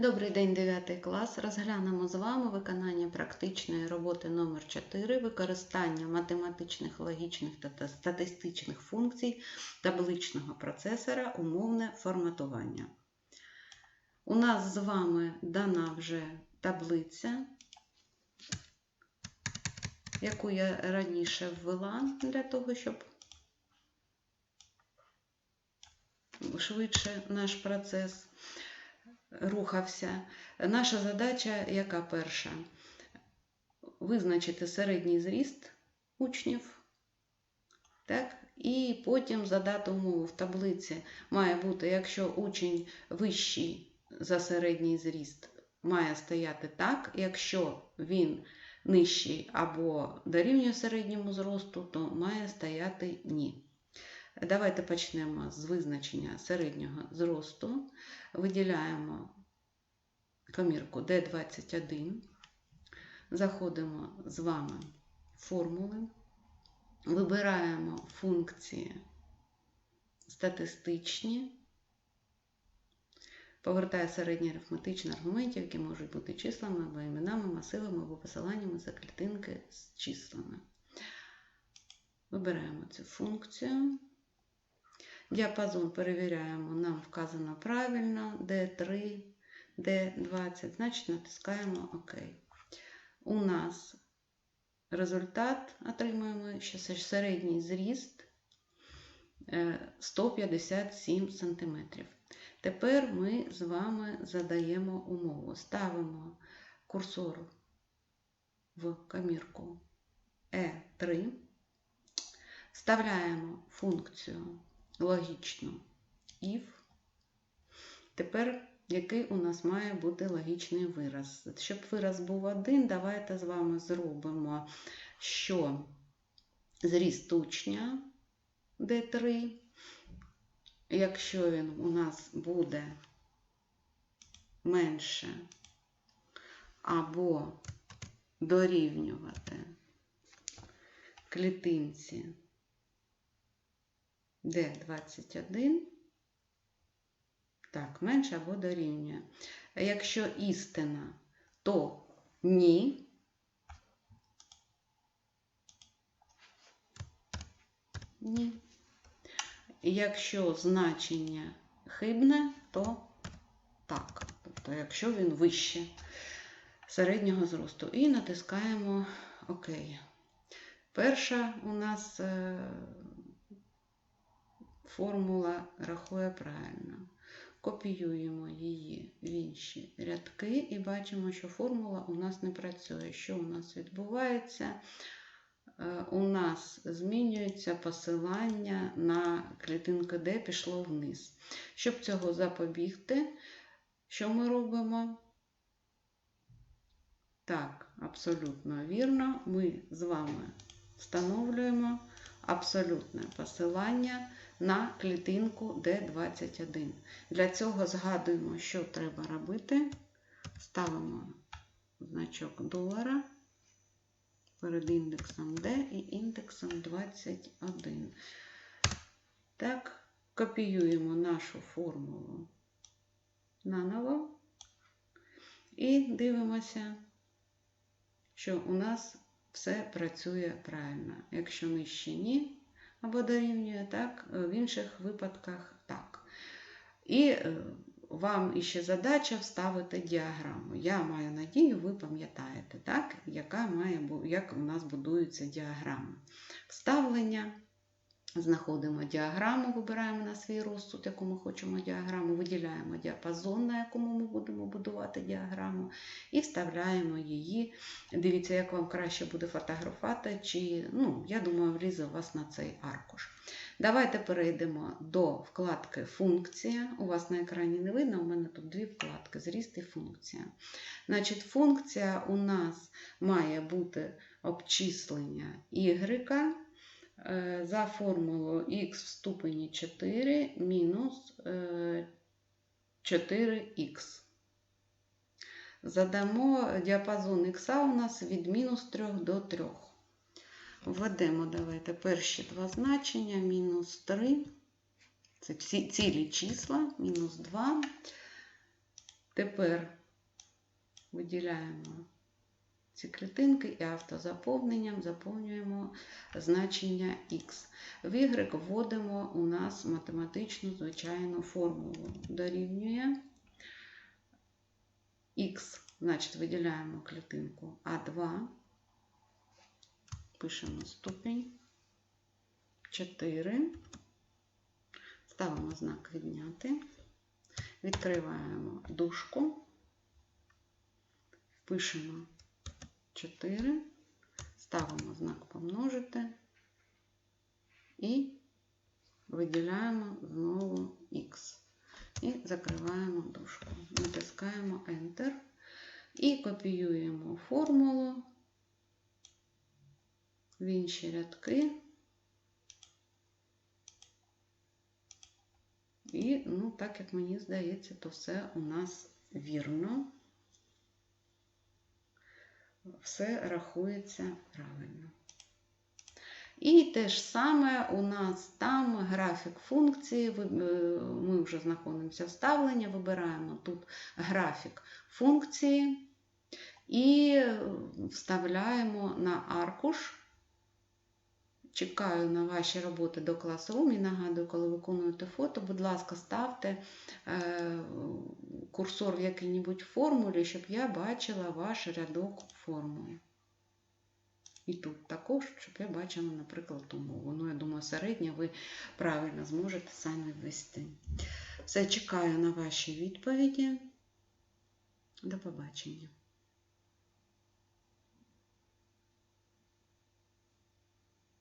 Добрий день, 9 клас. Розглянемо з вами виконання практичної роботи номер 4 використання математичних, логічних та статистичних функцій табличного процесора умовне форматування. У нас з вами дана вже таблиця, яку я раніше ввела для того, щоб швидше наш процес рухався. Наша задача яка перша? Визначити середній зріст учнів. Так? І потім задати умову в таблиці має бути, якщо учень вищий за середній зріст, має стояти так, якщо він нижчий або дорівнює середньому зросту, то має стояти ні. Давайте почнемо з визначення середнього зросту. Виділяємо комірку D21, заходимо з вами в формули, вибираємо функції статистичні, повертає середні арифметичні аргументів, які можуть бути числами або іменами, масивами або посиланнями за клітинки з числами. Вибираємо цю функцію. Діапазон перевіряємо, нам вказано правильно, D3, D20, значить натискаємо ОК. У нас результат отримуємо, що середній зріст 157 см. Тепер ми з вами задаємо умову. Ставимо курсор в комірку E3, вставляємо функцію логічну if. Тепер, який у нас має бути логічний вираз? Щоб вираз був один, давайте з вами зробимо, що зріст учня D3, якщо він у нас буде менше або дорівнювати клітинці D21, так, менше або дорівнює. Якщо істина, то ні. Ні. Якщо значення хибне, то так. Тобто, якщо він вище середнього зросту. І натискаємо ОК. Перша у нас формула рахує правильно. Копіюємо її в інші рядки і бачимо, що формула у нас не працює. Що у нас відбувається? У нас змінюється посилання на клітинку D пішло вниз. Щоб цього запобігти, що ми робимо? Так, абсолютно вірно, ми з вами встановлюємо абсолютне посилання на клітинку D21. Для цього згадуємо, що треба робити. Ставимо значок долара перед індексом D і індексом 21. Так, копіюємо нашу формулу наново і дивимося, що у нас все працює правильно. Якщо нижче ні, або дорівнює, так, в інших випадках так. І вам іще задача вставити діаграму. Я маю надію, ви пам'ятаєте, так, яка має, як у нас будується діаграма. Вставлення. Знаходимо діаграму, вибираємо на свій розсуд, яку ми хочемо діаграму, виділяємо діапазон, на якому ми будемо будувати діаграму, і вставляємо її. Дивіться, як вам краще буде фотографувати, чи, ну, я думаю, влізе у вас на цей аркуш. Давайте перейдемо до вкладки Функція. У вас на екрані не видно, у мене тут дві вкладки зріст і функція. Значить, Функція у нас має бути обчислення y за формулою х в ступені 4 мінус 4х. Задамо діапазон х у нас від мінус 3 до 3. Введемо, давайте перші два значення, мінус 3. Це всі цілі числа, мінус 2, Тепер виділяємо ці клітинки і автозаповненням заповнюємо значення х. В y вводимо у нас математичну звичайну формулу. Дорівнює х, значить виділяємо клітинку А2, пишемо ступінь 4, ставимо знак відняти, відкриваємо дужку, пишемо 4, ставимо знак помножити і виділяємо знову х. І закриваємо дужку. Натискаємо Enter і копіюємо формулу в інші рядки. І, ну, так як мені здається, то все у нас вірно. Все рахується правильно. І те ж саме у нас там графік функції, ми вже знаходимося в ставленні, вибираємо тут графік функції і вставляємо на аркуш. Чекаю на ваші роботи до Classroom і нагадую, коли виконуєте фото, будь ласка, ставте курсор в якій-небудь формулі, щоб я бачила ваш рядок формули. І тут також, щоб я бачила, наприклад, умову. Ну, я думаю, середньо ви правильно зможете самі ввести. Все, чекаю на ваші відповіді. До побачення.